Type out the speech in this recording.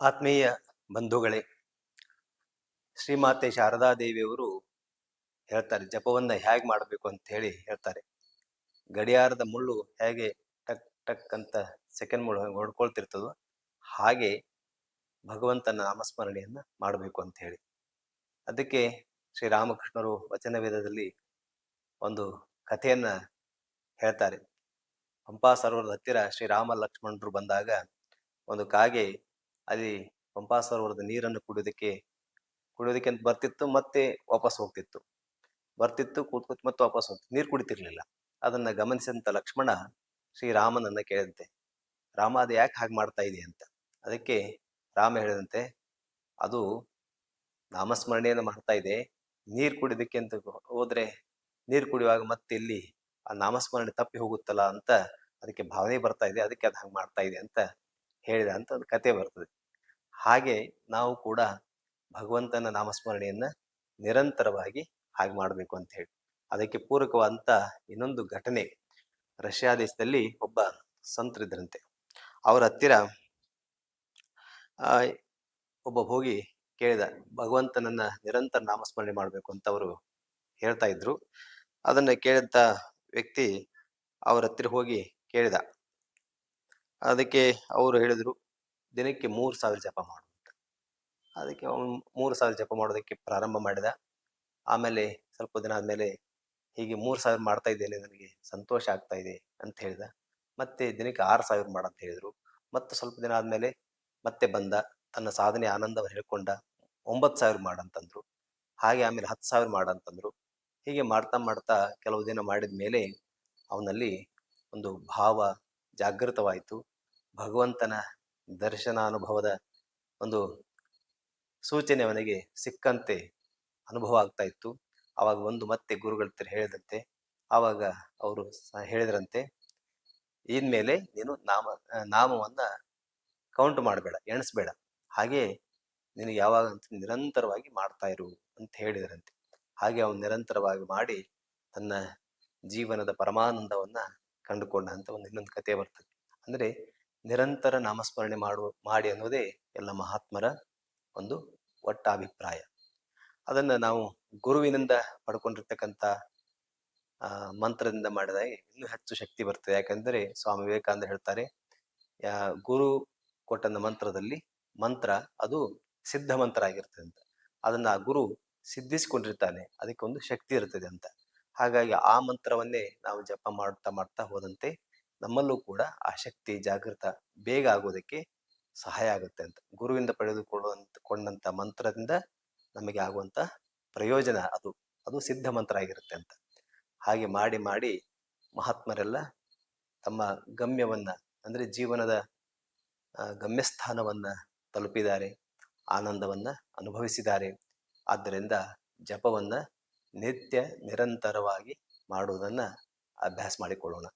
ಆತ್ಮೀಯ ಬಂಧುಗಳೇ, ಶ್ರೀಮಾತೆ ಶಾರದಾದೇವಿಯವರು ಹೇಳ್ತಾರೆ, ಜಪವನ್ನ ಹೇಗೆ ಮಾಡಬೇಕು ಅಂತ ಹೇಳಿ ಹೇಳ್ತಾರೆ. ಗಡಿಯಾರದ ಮುಳ್ಳು ಹೇಗೆ ಟಕ್ ಟಕ್ ಅಂತ ಸೆಕೆಂಡ್ ಮುಳ್ಳು ಹೊಡ್ಕೊಳ್ತಿರ್ತದೋ ಹಾಗೆ ಭಗವಂತನ ನಾಮಸ್ಮರಣೆಯನ್ನ ಮಾಡಬೇಕು ಅಂತ ಹೇಳಿ ಅದಕ್ಕೆ ಶ್ರೀರಾಮಕೃಷ್ಣರು ವಚನ ವೇದದಲ್ಲಿ ಒಂದು ಕಥೆಯನ್ನ ಹೇಳ್ತಾರೆ. ಪಂಪಾ ಸರೋವರದ ಹತ್ತಿರ ಶ್ರೀರಾಮ ಲಕ್ಷ್ಮಣರು ಬಂದಾಗ ಒಂದು ಕಾಗೆ ಅಲ್ಲಿ ಪಂಪಾ ಸರೋವರದ ನೀರನ್ನು ಕುಡಿಯೋದಕ್ಕೆ ಕುಡಿಯೋದಕ್ಕೆ ಅಂತ ಬರ್ತಿತ್ತು, ಮತ್ತೆ ವಾಪಸ್ ಹೋಗ್ತಿತ್ತು. ಬರ್ತಿತ್ತು, ಕೂತ್ಕೊತ್ ಮತ್ತೆ ವಾಪಸ್ ಹೋಗ್ತಿತ್ತು. ನೀರು ಕುಡಿತಿರ್ಲಿಲ್ಲ. ಅದನ್ನ ಗಮನಿಸಿದಂಥ ಲಕ್ಷ್ಮಣ ಶ್ರೀರಾಮನನ್ನ ಕೇಳಿದಂತೆ, ರಾಮ, ಅದು ಯಾಕೆ ಹಾಗೆ ಮಾಡ್ತಾ ಇದೆ ಅಂತ? ಅದಕ್ಕೆ ರಾಮ ಹೇಳಿದಂತೆ, ಅದು ನಾಮಸ್ಮರಣೆಯನ್ನು ಮಾಡ್ತಾ ಇದೆ. ನೀರು ಕುಡಿಯೋದಕ್ಕೆ ಅಂತ ಹೋದ್ರೆ ನೀರು ಕುಡಿಯುವಾಗ ಮತ್ತೆ ಇಲ್ಲಿ ಆ ನಾಮಸ್ಮರಣೆ ತಪ್ಪಿ ಹೋಗುತ್ತಲ್ಲ ಅಂತ, ಅದಕ್ಕೆ ಭಾವನೆ ಬರ್ತಾ ಇದೆ. ಅದಕ್ಕೆ ಅದು ಹಂಗೆ ಮಾಡ್ತಾ ಇದೆ ಅಂತ ಹೇಳಿದ ಅಂತ ಒಂದು ಕತೆ ಬರ್ತದೆ. ಹಾಗೆ ನಾವು ಕೂಡ ಭಗವಂತನ ನಾಮಸ್ಮರಣೆಯನ್ನ ನಿರಂತರವಾಗಿ ಹಾಗೆ ಮಾಡಬೇಕು ಅಂತ ಹೇಳಿ. ಅದಕ್ಕೆ ಪೂರಕವಾದಂತ ಇನ್ನೊಂದು ಘಟನೆ ರಷ್ಯಾ ದೇಶದಲ್ಲಿ ಒಬ್ಬ ಸಂತರಿದ್ರಂತೆ. ಅವರ ಹತ್ತಿರ ಒಬ್ಬ ಹೋಗಿ ಕೇಳಿದ, ಭಗವಂತನನ್ನ ನಿರಂತರ ನಾಮಸ್ಮರಣೆ ಮಾಡಬೇಕು ಅಂತ ಅವರು ಹೇಳ್ತಾ ಇದ್ರು. ಅದನ್ನ ಕೇಳಿದಂತ ವ್ಯಕ್ತಿ ಅವರ ಹತ್ತಿರ ಹೋಗಿ ಕೇಳಿದ. ಅದಕ್ಕೆ ಅವರು ಹೇಳಿದ್ರು ದಿನಕ್ಕೆ ಮೂರು ಸಾವಿರ ಜಪ ಮಾಡು ಅದಕ್ಕೆ ಅವನು ಮೂರು ಸಾವಿರ ಜಪ ಮಾಡೋದಕ್ಕೆ ಪ್ರಾರಂಭ ಮಾಡಿದ. ಆಮೇಲೆ ಸ್ವಲ್ಪ ದಿನ ಆದಮೇಲೆ ಹೀಗೆ ಮೂರು ಸಾವಿರ ಮಾಡ್ತಾ ಇದ್ದೇನೆ, ನನಗೆ ಸಂತೋಷ ಆಗ್ತಾ ಇದೆ ಅಂತ ಹೇಳಿದ. ಮತ್ತೆ ದಿನಕ್ಕೆ ಆರು ಸಾವಿರ ಮಾಡಂತ ಹೇಳಿದ್ರು. ಮತ್ತೆ ಸ್ವಲ್ಪ ದಿನ ಆದಮೇಲೆ ಮತ್ತೆ ಬಂದ. ತನ್ನ ಸಾಧನೆ ಆನಂದವನ್ನು ಹೇಳ್ಕೊಂಡ. ಒಂಬತ್ತು ಸಾವಿರ ಮಾಡಂತಂದ್ರು ಹಾಗೆ ಆಮೇಲೆ ಹತ್ತು ಸಾವಿರ ಮಾಡಂತಂದ್ರು ಹೀಗೆ ಮಾಡ್ತಾ ಮಾಡ್ತಾ ಕೆಲವು ದಿನ ಮಾಡಿದ ಮೇಲೆ ಅವನಲ್ಲಿ ಒಂದು ಭಾವ ಜಾಗೃತವಾಯಿತು. ಭಗವಂತನ ದರ್ಶನಾನುಭವದ ಒಂದು ಸೂಚನೆ ಅವನಿಗೆ ಸಿಕ್ಕಂತೆ ಅನುಭವ ಆಗ್ತಾ ಇತ್ತು. ಆವಾಗ ಒಂದು ಮತ್ತೆ ಗುರುಗಳ ಹತ್ರ ಹೇಳಿದಂತೆ, ಆವಾಗ ಅವರು ಹೇಳಿದ್ರಂತೆ, ಇನ್ಮೇಲೆ ನೀನು ನಾಮ, ನಾಮವನ್ನ ಕೌಂಟ್ ಮಾಡಬೇಡ, ಎಣಿಸ್ಬೇಡ. ಹಾಗೆ ನೀನು ಯಾವಾಗ ಅಂತ ನಿರಂತರವಾಗಿ ಮಾಡ್ತಾ ಇರು ಅಂತ ಹೇಳಿದ್ರಂತೆ. ಹಾಗೆ ಅವನು ನಿರಂತರವಾಗಿ ಮಾಡಿ ತನ್ನ ಜೀವನದ ಪರಮಾನಂದವನ್ನ ಕಂಡುಕೊಂಡ ಅಂತ ಒಂದು ಇನ್ನೊಂದು ಕಥೆ ಬರ್ತದೆ. ಅಂದ್ರೆ ನಿರಂತರ ನಾಮಸ್ಮರಣೆ ಮಾಡುವ ಮಾಡಿ ಅನ್ನೋದೇ ಎಲ್ಲ ಮಹಾತ್ಮರ ಒಂದು ಒಟ್ಟ ಅಭಿಪ್ರಾಯ ಅದನ್ನ ನಾವು ಗುರುವಿನಿಂದ ಪಡ್ಕೊಂಡಿರ್ತಕ್ಕಂಥ ಮಂತ್ರದಿಂದ ಮಾಡಿದಾಗ ಇನ್ನೂ ಹೆಚ್ಚು ಶಕ್ತಿ ಬರ್ತದೆ. ಯಾಕಂದ್ರೆ ಸ್ವಾಮಿ ವಿವೇಕಾನಂದ ಹೇಳ್ತಾರೆ ಗುರು ಕೊಟ್ಟಂತ ಮಂತ್ರದಲ್ಲಿ ಮಂತ್ರ ಅದು ಸಿದ್ಧ ಮಂತ್ರ ಆಗಿರ್ತದೆ ಅಂತ. ಅದನ್ನ ಆ ಗುರು ಸಿದ್ಧಿಸಿಕೊಂಡಿರ್ತಾನೆ ಅದಕ್ಕೆ ಒಂದು ಶಕ್ತಿ ಇರ್ತದೆ ಅಂತ. ಹಾಗಾಗಿ ಆ ಮಂತ್ರವನ್ನೇ ನಾವು ಜಪ ಮಾಡ್ತಾ ಮಾಡ್ತಾ ಹೋದಂತೆ ನಮ್ಮಲ್ಲೂ ಕೂಡ ಆ ಶಕ್ತಿ ಜಾಗೃತ ಬೇಗ ಆಗೋದಕ್ಕೆ ಸಹಾಯ ಆಗುತ್ತೆ ಅಂತ. ಗುರುವಿಂದ ಪಡೆದುಕೊಳ್ಳುವಂತ ಕೊಂಡಂತ ಮಂತ್ರದಿಂದ ನಮಗೆ ಆಗುವಂತ ಪ್ರಯೋಜನ ಅದು. ಅದು ಸಿದ್ಧ ಮಂತ್ರ ಆಗಿರುತ್ತೆ ಅಂತ. ಹಾಗೆ ಮಾಡಿ ಮಾಡಿ ಮಹಾತ್ಮರೆಲ್ಲ ತಮ್ಮ ಗಮ್ಯವನ್ನ ಅಂದ್ರೆ ಜೀವನದ ಗಮ್ಯಸ್ಥಾನವನ್ನ ತಲುಪಿದ್ದಾರೆ, ಆನಂದವನ್ನ ಅನುಭವಿಸಿದ್ದಾರೆ. ಆದ್ದರಿಂದ ಜಪವನ್ನ ನಿತ್ಯ ನಿರಂತರವಾಗಿ ಮಾಡುವುದನ್ನ ಅಭ್ಯಾಸ ಮಾಡಿಕೊಳ್ಳೋಣ.